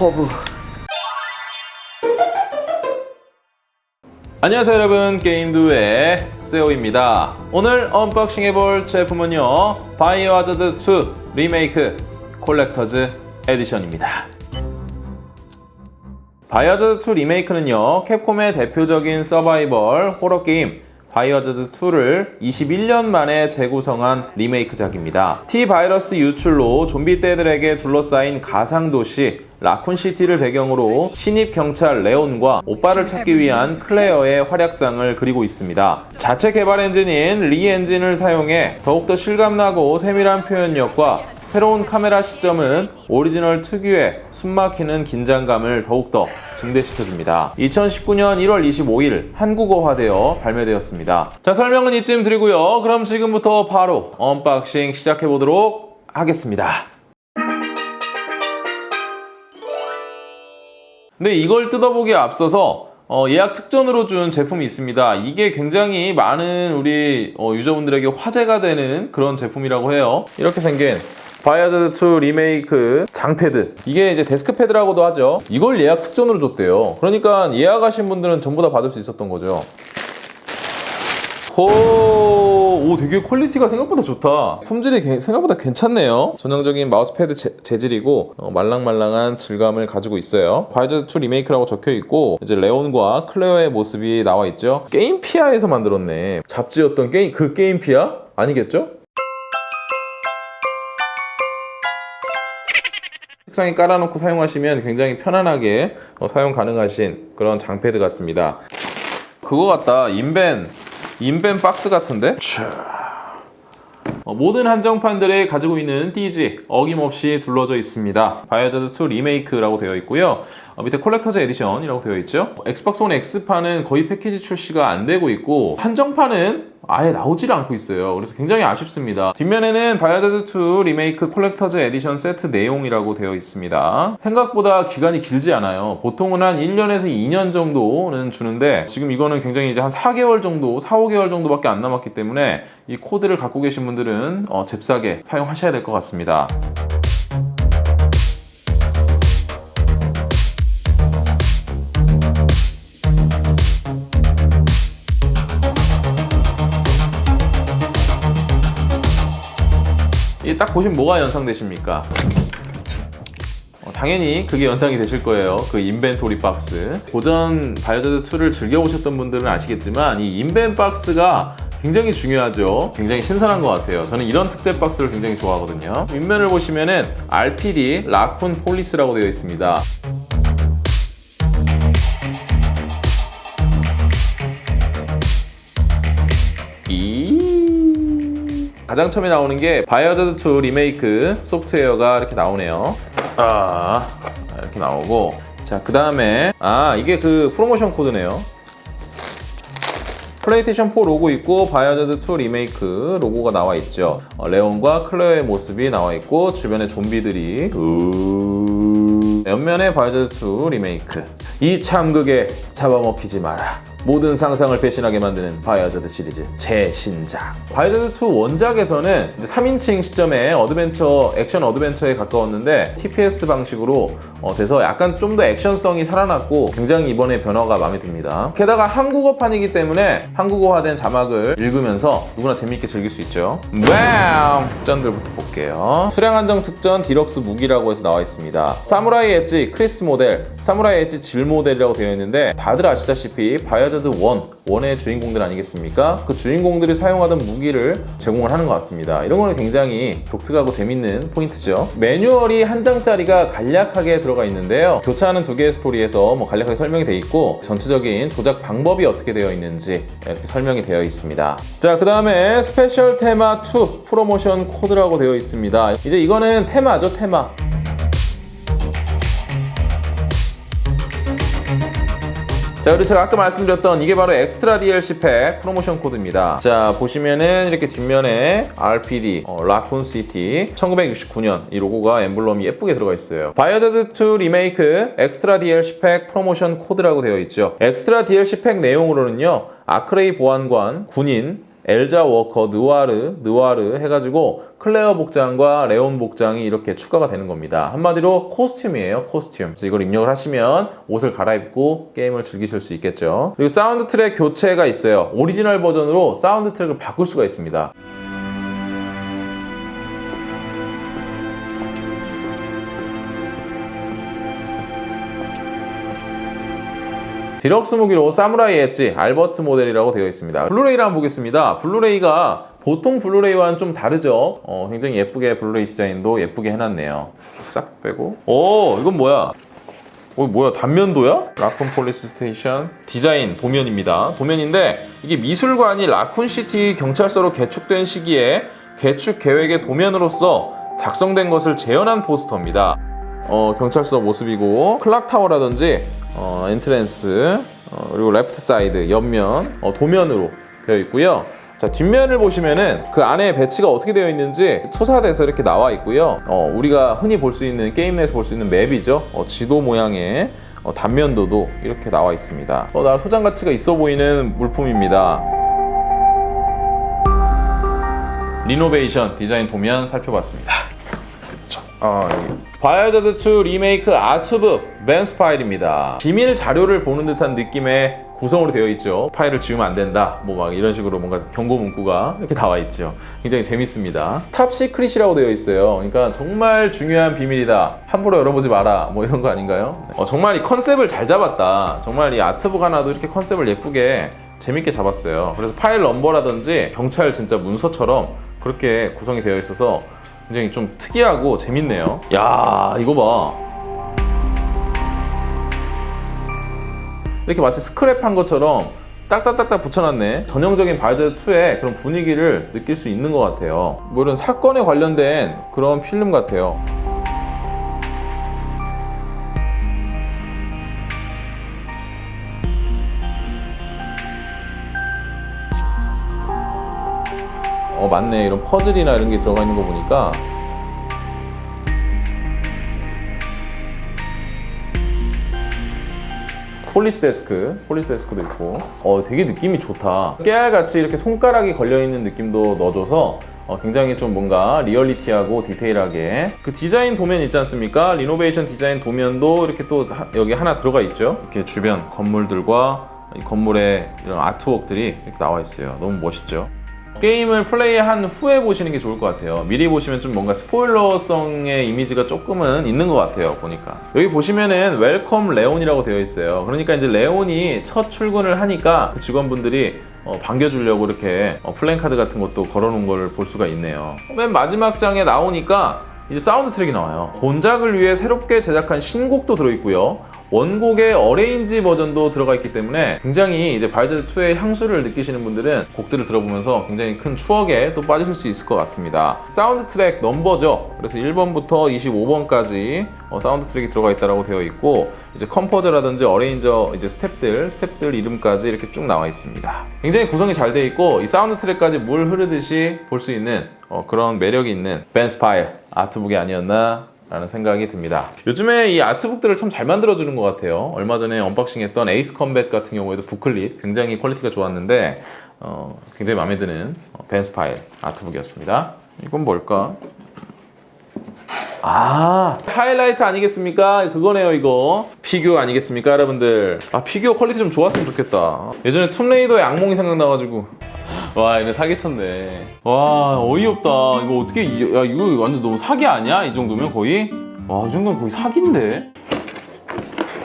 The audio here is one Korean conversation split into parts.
커브. 안녕하세요 여러분 게임두의 세오입니다 오늘 언박싱 해볼 제품은요 바이오하자드 2 리메이크 콜렉터즈 에디션입니다 바이오하자드 2 리메이크는요 캡콤의 대표적인 서바이벌 호러 게임 바이오하자드 2를 21년 만에 재구성한 리메이크작입니다. T 바이러스 유출로 좀비 떼들에게 둘러싸인 가상 도시 라쿤시티를 배경으로 신입 경찰 레온과 오빠를 찾기 위한 클레어의 활약상을 그리고 있습니다. 자체 개발 엔진인 리 엔진을 사용해 더욱더 실감나고 세밀한 표현력과 새로운 카메라 시점은 오리지널 특유의 숨막히는 긴장감을 더욱더 증대시켜줍니다. 2019년 1월 25일 한국어화되어 발매되었습니다. 자, 설명은 이쯤 드리고요. 그럼 지금부터 바로 언박싱 시작해보도록 하겠습니다. 근데 이걸 뜯어보기에 앞서서 어, 예약 특전으로 준 제품이 있습니다. 이게 굉장히 많은 우리 어, 유저분들에게 화제가 되는 그런 제품이라고 해요. 이렇게 생긴 바이아드 2 리메이크 장패드. 이게 이제 데스크 패드라고도 하죠. 이걸 예약 특전으로 줬대요. 그러니까 예약하신 분들은 전부 다 받을 수 있었던 거죠. 호, 오, 되게 퀄리티가 생각보다 좋다. 품질이 개- 생각보다 괜찮네요. 전형적인 마우스패드 재, 재질이고 어, 말랑말랑한 질감을 가지고 있어요. 바이저 2 리메이크라고 적혀 있고 이제 레온과 클레어의 모습이 나와 있죠. 게임 피아에서 만들었네. 잡지였던 게임 그 게임 피아 아니겠죠? 책상에 깔아놓고 사용하시면 굉장히 편안하게 어, 사용 가능하신 그런 장패드 같습니다. 그거 같다. 인벤 인벤 박스 같은데? 어, 모든 한정판들에 가지고 있는 띠지 어김없이 둘러져 있습니다. 바이오자드 2 리메이크라고 되어 있고요. 어, 밑에 콜렉터즈 에디션이라고 되어 있죠. 엑스박스 원 X판은 거의 패키지 출시가 안 되고 있고 한정판은 아예 나오질 않고 있어요. 그래서 굉장히 아쉽습니다. 뒷면에는 바이오자드 2 리메이크 콜렉터즈 에디션 세트 내용이라고 되어 있습니다. 생각보다 기간이 길지 않아요. 보통은 한 1년에서 2년 정도는 주는데 지금 이거는 굉장히 이제 한 4개월 정도, 4, 5개월 정도밖에 안 남았기 때문에 이 코드를 갖고 계신 분들은 어, 잽싸게 사용하셔야 될 것 같습니다. 딱 보시면 뭐가 연상되십니까? 어, 당연히 그게 연상이 되실 거예요. 그 인벤토리 박스. 고전 바이오자드 2를 즐겨보셨던 분들은 아시겠지만 이 인벤 박스가 굉장히 중요하죠. 굉장히 신선한 것 같아요. 저는 이런 특제 박스를 굉장히 좋아하거든요. 윗면을 보시면은 RPD 라쿤 폴리스라고 되어 있습니다. 가장 처음에 나오는 게 바이오자드 2 리메이크 소프트웨어가 이렇게 나오네요. 아 이렇게 나오고 자 그 다음에 아 이게 그 프로모션 코드네요. 플레이스테이션 4 로고 있고 바이오자드 2 리메이크 로고가 나와 있죠. 어, 레온과 클레어의 모습이 나와 있고 주변에 좀비들이 으... 옆면에 바이오자드 2 리메이크. 이 참극에 잡아먹히지 마라. 모든 상상을 배신하게 만드는 바이오자드 시리즈 재신작. 바이오자드 2 원작에서는 이제 3인칭 시점에 어드벤처 액션 어드벤처에 가까웠는데 TPS 방식으로 어, 돼서 약간 좀 더 액션성이 살아났고 굉장히 이번에 변화가 마음에 듭니다. 게다가 한국어판이기 때문에 한국어화된 자막을 읽으면서 누구나 재밌게 즐길 수 있죠. 와우! 특전들부터 볼게요. 수량 한정 특전 디럭스 무기라고 해서 나와 있습니다. 사무라이 엣지 크리스 모델, 사무라이 엣지 질 모델이라고 되어 있는데 다들 아시다시피 바이오 자드 1, 원의 주인공들 아니겠습니까? 그 주인공들이 사용하던 무기를 제공을 하는 것 같습니다. 이런 거는 굉장히 독특하고 재밌는 포인트죠. 매뉴얼이 한 장짜리가 간략하게 들어가 있는데요. 교차하는 두 개의 스토리에서 뭐 간략하게 설명이 되어 있고 전체적인 조작 방법이 어떻게 되어 있는지 이렇게 설명이 되어 있습니다. 자, 그 다음에 스페셜 테마 2 프로모션 코드라고 되어 있습니다. 이제 이거는 테마죠, 테마. 자, 그리고 제가 아까 말씀드렸던 이게 바로 엑스트라 DLC 팩 프로모션 코드입니다. 자, 보시면은 이렇게 뒷면에 RPD, 어, 라쿤 시티, 1969년 이 로고가 엠블럼이 예쁘게 들어가 있어요. 바이오자드 2 리메이크 엑스트라 DLC 팩 프로모션 코드라고 되어 있죠. 엑스트라 DLC 팩 내용으로는요, 아크레이 보안관, 군인, 엘자 워커 느와르 느와르 해가지고 클레어 복장과 레온 복장이 이렇게 추가가 되는 겁니다. 한마디로 코스튬이에요. 코스튬. 그래서 이걸 입력을 하시면 옷을 갈아입고 게임을 즐기실 수 있겠죠. 그리고 사운드 트랙 교체가 있어요. 오리지널 버전으로 사운드 트랙을 바꿀 수가 있습니다. 디럭스 무기로 사무라이 엣지 알버트 모델이라고 되어 있습니다. 블루레이를 한번 보겠습니다. 블루레이가 보통 블루레이와는 좀 다르죠. 어, 굉장히 예쁘게 블루레이 디자인도 예쁘게 해놨네요. 싹 빼고. 오, 이건 뭐야? 어, 뭐야? 단면도야? 라쿤 폴리스 스테이션 디자인 도면입니다. 도면인데 이게 미술관이 라쿤 시티 경찰서로 개축된 시기에 개축 계획의 도면으로서 작성된 것을 재현한 포스터입니다. 어, 경찰서 모습이고 클락 타워라든지 어, 엔트랜스 어, 그리고 레프트 사이드 옆면 어, 도면으로 되어 있고요. 자 뒷면을 보시면은 그 안에 배치가 어떻게 되어 있는지 투사돼서 이렇게 나와 있고요. 어, 우리가 흔히 볼 수 있는 게임 내에서 볼 수 있는 맵이죠. 어, 지도 모양의 어, 단면도도 이렇게 나와 있습니다. 어, 나 소장 가치가 있어 보이는 물품입니다. 리노베이션 디자인 도면 살펴봤습니다. 아, 바이오자드 2 리메이크 아트북 맨스 파일입니다. 비밀 자료를 보는 듯한 느낌의 구성으로 되어 있죠. 파일을 지우면 안 된다. 뭐 막 이런 식으로 뭔가 경고 문구가 이렇게 나와 있죠. 굉장히 재밌습니다. 탑 시크릿이라고 되어 있어요. 그러니까 정말 중요한 비밀이다. 함부로 열어보지 마라. 뭐 이런 거 아닌가요? 어, 정말 이 컨셉을 잘 잡았다. 정말 이 아트북 하나도 이렇게 컨셉을 예쁘게 재밌게 잡았어요. 그래서 파일 넘버라든지 경찰 진짜 문서처럼 그렇게 구성이 되어 있어서 굉장히 좀 특이하고 재밌네요. 야, 이거 봐. 이렇게 마치 스크랩한 것처럼 딱딱딱딱 붙여놨네. 전형적인 바이저드 2의 그런 분위기를 느낄 수 있는 것 같아요. 뭐 이런 사건에 관련된 그런 필름 같아요. 어 맞네 이런 퍼즐이나 이런 게 들어가 있는 거 보니까 폴리스 데스크, 폴리스 데스크도 있고, 어 되게 느낌이 좋다. 깨알같이 이렇게 손가락이 걸려 있는 느낌도 넣어줘서 어, 굉장히 좀 뭔가 리얼리티하고 디테일하게 그 디자인 도면 있지 않습니까? 리노베이션 디자인 도면도 이렇게 또 하- 여기 하나 들어가 있죠. 이렇게 주변 건물들과 이 건물의 이런 아트웍들이 이렇게 나와 있어요. 너무 멋있죠. 게임을 플레이한 후에 보시는 게 좋을 것 같아요. 미리 보시면 좀 뭔가 스포일러성의 이미지가 조금은 있는 것 같아요. 보니까 여기 보시면은 웰컴 레온이라고 되어 있어요. 그러니까 이제 레온이 첫 출근을 하니까 그 직원분들이 어, 반겨주려고 이렇게 어, 플랜카드 같은 것도 걸어놓은 걸 볼 수가 있네요. 맨 마지막 장에 나오니까 이제 사운드 트랙이 나와요. 본작을 위해 새롭게 제작한 신곡도 들어있고요. 원곡의 어레인지 버전도 들어가 있기 때문에 굉장히 이제 바이저드 2의 향수를 느끼시는 분들은 곡들을 들어보면서 굉장히 큰 추억에 또 빠지실 수 있을 것 같습니다. 사운드 트랙 넘버죠. 그래서 1번부터 25번까지 어, 사운드 트랙이 들어가 있다고 되어 있고 이제 컴포저라든지 어레인저 이제 스탭들 스탭들 이름까지 이렇게 쭉 나와 있습니다. 굉장히 구성이 잘 되어 있고 이 사운드 트랙까지 물 흐르듯이 볼 수 있는 어, 그런 매력이 있는 벤스파일 아트북이 아니었나 라는 생각이 듭니다. 요즘에 이 아트북들을 참 잘 만들어주는 것 같아요. 얼마 전에 언박싱 했던 에이스 컴뱃 같은 경우에도 부클릿 굉장히 퀄리티가 좋았는데 어, 굉장히 마음에 드는 어, 벤스파일 아트북이었습니다. 이건 뭘까? 아 하이라이트 아니겠습니까? 그거네요 이거 피규어 아니겠습니까 여러분들 아 피규어 퀄리티 좀 좋았으면 좋겠다 예전에 툼레이더의 악몽이 생각나가지고 와 얘네 사기쳤네 와 어이없다 이거 어떻게 이- 야 이거 완전 너무 사기 아니야? 이 정도면 거의? 와 이 정도면 거의 사기인데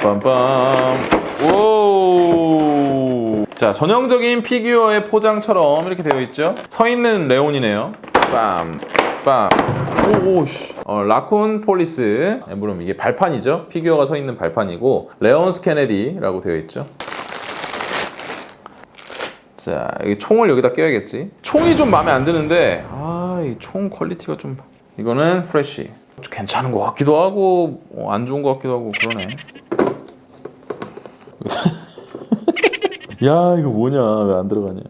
빰빰 오. 자 전형적인 피규어의 포장처럼 이렇게 되어 있죠 서 있는 레온이네요 빰 빰. 오오 씨. 어, 라쿤 폴리스 엠블럼 이게 발판이죠. 피규어가 서 있는 발판이고 레온 스 케네디라고 되어 있죠. 자, 여기 총을 여기다 껴야겠지. 총이 좀 마음에 안 드는데 아, 이 총 퀄리티가 좀 이거는 프레쉬. 괜찮은 것 같기도 하고 어, 안 좋은 것 같기도 하고 그러네. 야, 이거 뭐냐? 왜 안 들어가냐?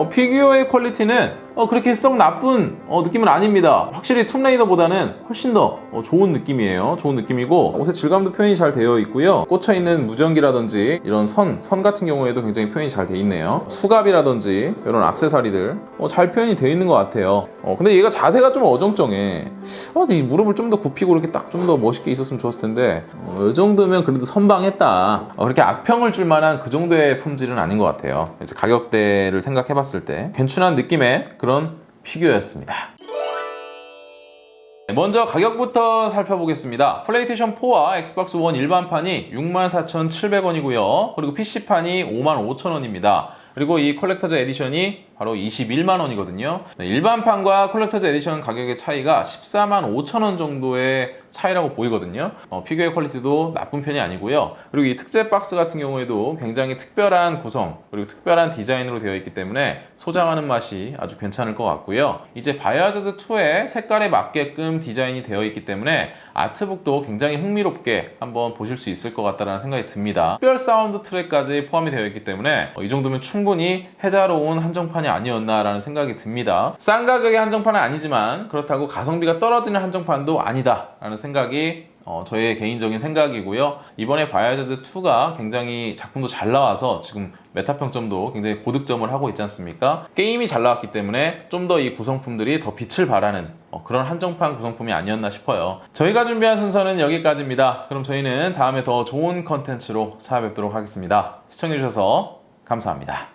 어, 피규어의 퀄리티는 어, 그렇게 썩 나쁜 어, 느낌은 아닙니다. 확실히 툼레이더보다는 훨씬 더 어, 좋은 느낌이에요. 좋은 느낌이고 옷의 질감도 표현이 잘 되어 있고요. 꽂혀 있는 무전기라든지 이런 선, 선 같은 경우에도 굉장히 표현이 잘 돼 있네요. 수갑이라든지 이런 악세사리들 어, 잘 표현이 되어 있는 것 같아요. 어, 근데 얘가 자세가 좀 어정쩡해. 어, 이 무릎을 좀 더 굽히고 이렇게 딱 좀 더 멋있게 있었으면 좋았을 텐데 어, 이 정도면 그래도 선방했다. 어, 그렇게 악평을 줄 만한 그 정도의 품질은 아닌 것 같아요. 이제 가격대를 생각해봤을 때 괜찮은 느낌의 그런 피규어였습니다. 네, 먼저 가격부터 살펴보겠습니다. 플레이스테이션 4와 엑스박스 1 일반판이 64,700원이고요. 그리고 PC판이 55,000원입니다. 그리고 이 컬렉터즈 에디션이 바로 21만 원이거든요. 네, 일반판과 컬렉터즈 에디션 가격의 차이가 14만 5천 원 정도의 차이라고 보이거든요. 어, 피규어의 퀄리티도 나쁜 편이 아니고요. 그리고 이 특제 박스 같은 경우에도 굉장히 특별한 구성 그리고 특별한 디자인으로 되어 있기 때문에 소장하는 맛이 아주 괜찮을 것 같고요. 이제 바이오하자드 2의 색깔에 맞게끔 디자인이 되어 있기 때문에 아트북도 굉장히 흥미롭게 한번 보실 수 있을 것 같다는 생각이 듭니다. 특별 사운드 트랙까지 포함이 되어 있기 때문에 어, 이 정도면 충분히 해자로운 한정판이 아니었나라는 생각이 듭니다. 싼 가격의 한정판은 아니지만 그렇다고 가성비가 떨어지는 한정판도 아니다라는 생각이 어, 저의 개인적인 생각이고요. 이번에 바이오하자드 2가 굉장히 작품도 잘 나와서 지금 메타 평점도 굉장히 고득점을 하고 있지 않습니까? 게임이 잘 나왔기 때문에 좀 더 이 구성품들이 더 빛을 발하는 어, 그런 한정판 구성품이 아니었나 싶어요. 저희가 준비한 순서는 여기까지입니다. 그럼 저희는 다음에 더 좋은 컨텐츠로 찾아뵙도록 하겠습니다. 시청해주셔서 감사합니다.